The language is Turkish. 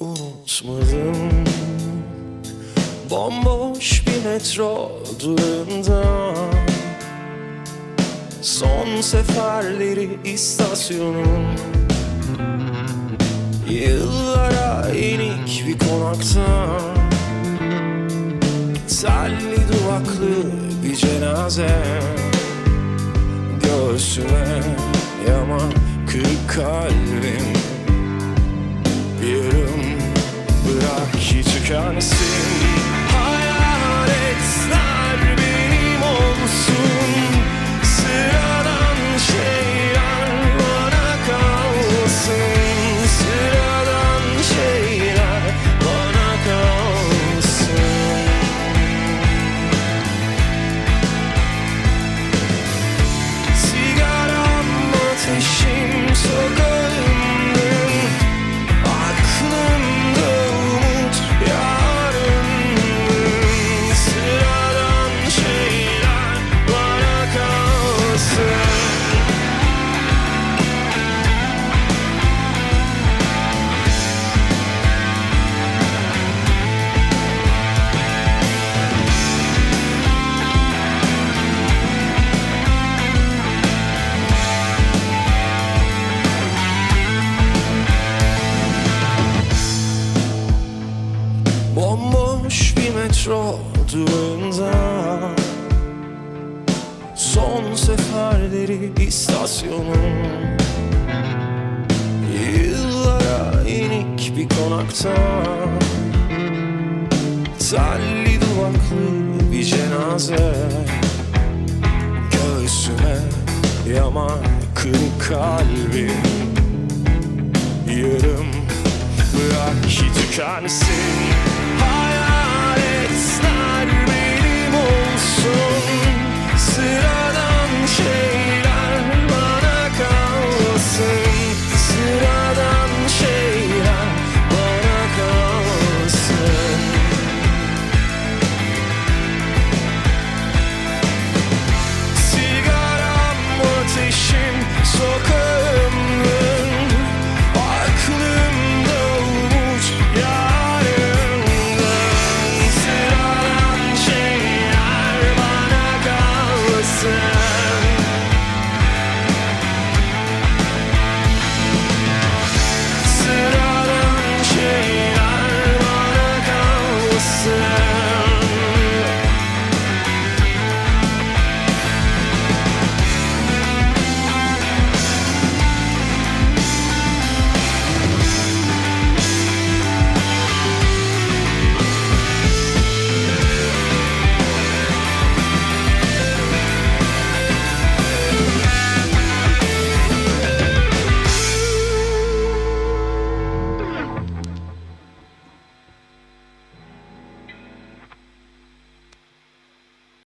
unutmadım. Bomboş bir metro durağında Son seferleri istasyonun Yıllara inik bir konakta. Telli duvaklı bir cenaze. Göğsüme yama kırık kalbim Bomboş bir metro durağında Son seferleri istasyonun Yıllara inik bir konakta. Telli duvaklı bir cenaze. Göğsüme yama kırık kalbim. Yarım bırak ki tükensin